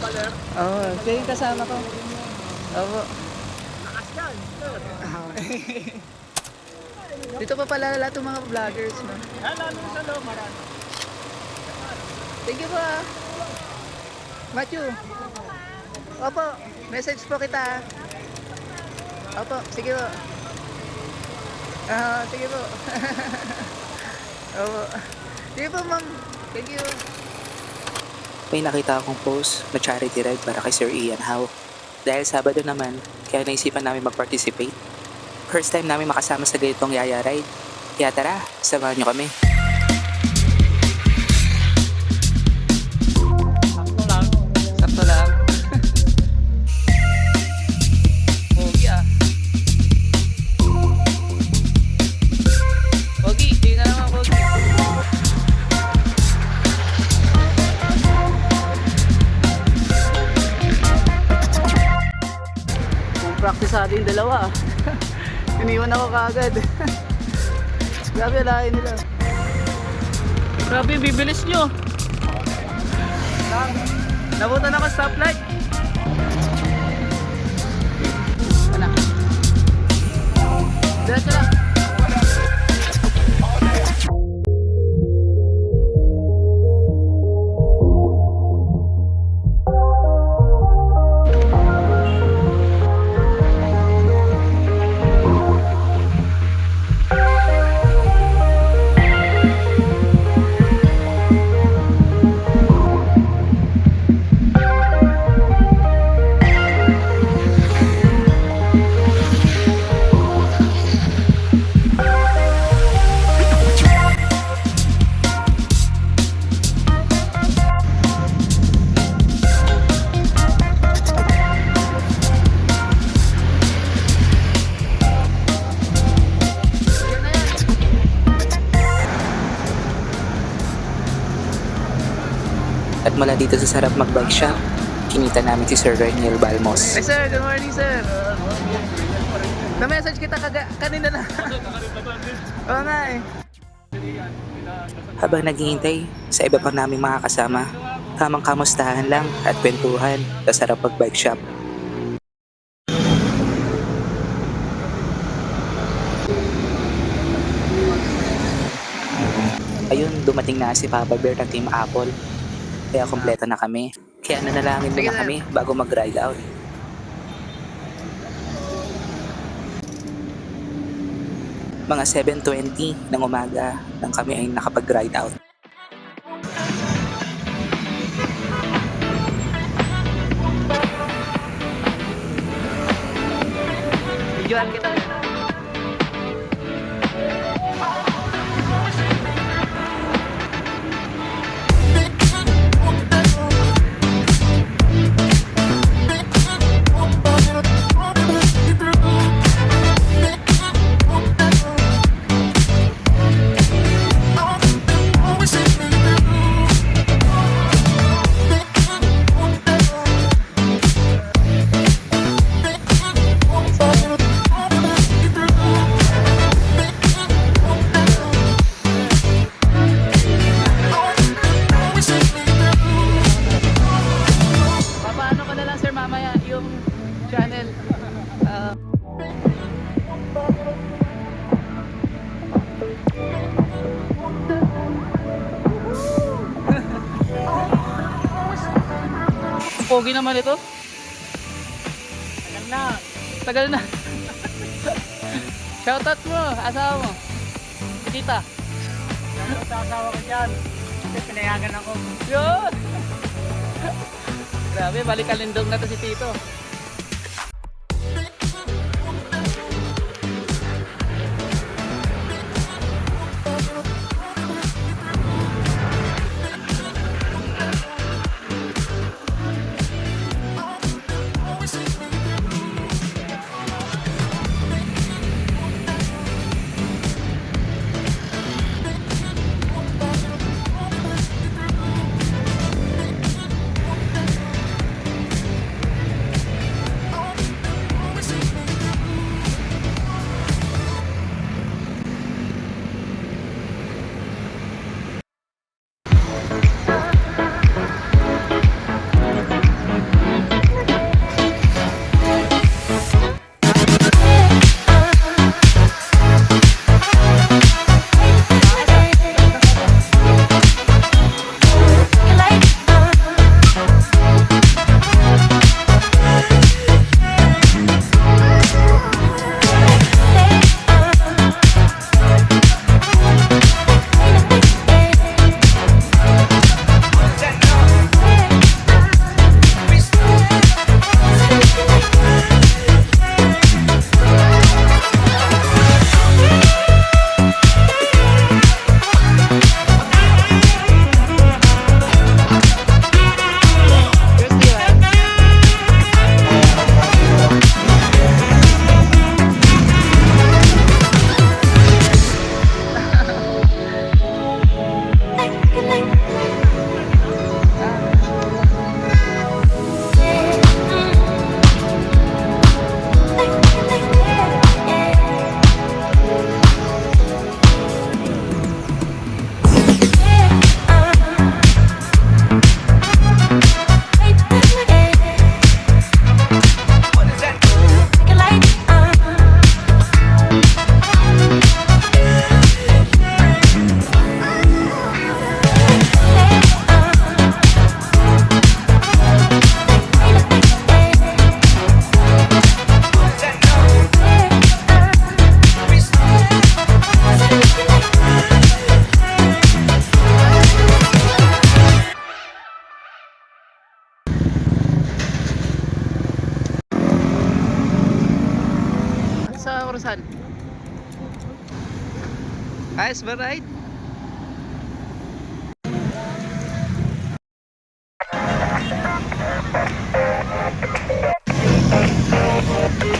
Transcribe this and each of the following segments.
baler. Oo, oh, kayo yung kasama ko. Opo. Lakas yan, sir. Dito pa pala lahat ng mga vloggers, no? Ah, lalo sa loob, marami. Thank you po ah. Matthew. Opo, message po kita. Opo, sige po. Ah, sige po. Opo. Sige po, ma'am. Thank you. May nakita akong post na charity ride para kay Sir Ian Howe. Dahil Sabado naman, kaya naisipan namin mag-participate. First time namin makasama sa ganitong Yaya Ride. Kaya tara, samahan nyo kami. Sa atin dalawa. Iniwan ako kaagad. Grabe alahin nila. Grabe, bibilis nyo. Nabutan ako stoplight. Ano? Diretso lang. At mula dito sa sarap mag-bike shop, kinita namin si Sir Reniel Balmos. Hey sir, good morning sir. Na-message kita kaga kanina na. Oo nga eh. Habang naghihintay sa iba pang naming mga kasama, tamang kamustahan lang at kwentuhan sa sarap mag-bike shop. Ayun, dumating na si Papa Bear ng Team Apple. Kaya kompleto na kami. Kaya nanalangin Sige na. kami bago mag-ride out. Mga 7.20 ng umaga nang kami ay nakapag-ride out. Videoan kita. Channel. Ah, Pogi naman ito. Tagal na. Tagal na. Shoutout mo, asawa mo. Kita. Ano sa asawa ko dyan? Kasi pinayagan ako. Yun! Grabe, balik kalindong na to si Tito. Ayos ba ride? Bike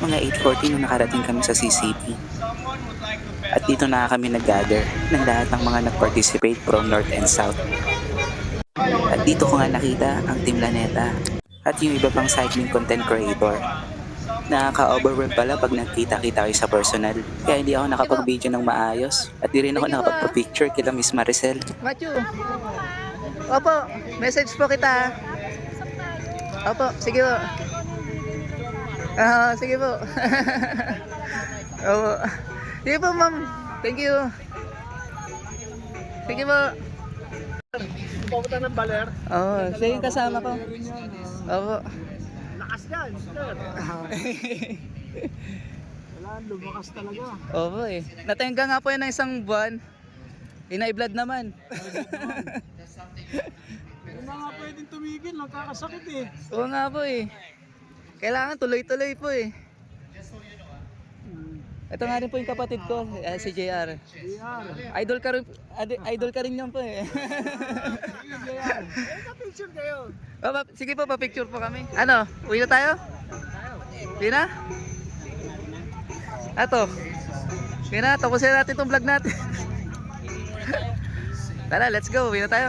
Mga 8.40 nung nakarating kami sa CCP. At dito na kami nag-gather ng lahat ng mga nag-participate from North and South. At dito ko nga nakita ang Team Laneta at yung iba pang cycling content creator. Nakaka-overwhelm pala pag nagkita-kita kayo sa personal. Kaya hindi ako nakapag-video ng maayos at di rin ako nakapag-picture kila Miss Maricel. Matthew. Opo, message po kita. Opo, sige po. Ah, sige po. Opo. Sige po, ma'am. Thank you. Sige po. Pupunta ng baler. Oo, siya yung kasama ko. Opo. Lakas yan, sir. Wala, lumakas talaga. Opo eh. Natenga nga po yan ng isang buwan. Inay-blood naman. Hindi na nga pwedeng tumigil, nagkakasakit eh. Oo nga po eh. Kailangan tuloy-tuloy po eh. Ito nga rin po yung kapatid ko, eh, si JR. JR. Idol ka rin, idol ka rin yan po eh. JR. Picture kayo. Sige po, pa-picture po kami. Ano, uwi na tayo? Uwi na? Ato. Uwi na, tapusin natin itong vlog natin. Tara, let's go, uwi na tayo.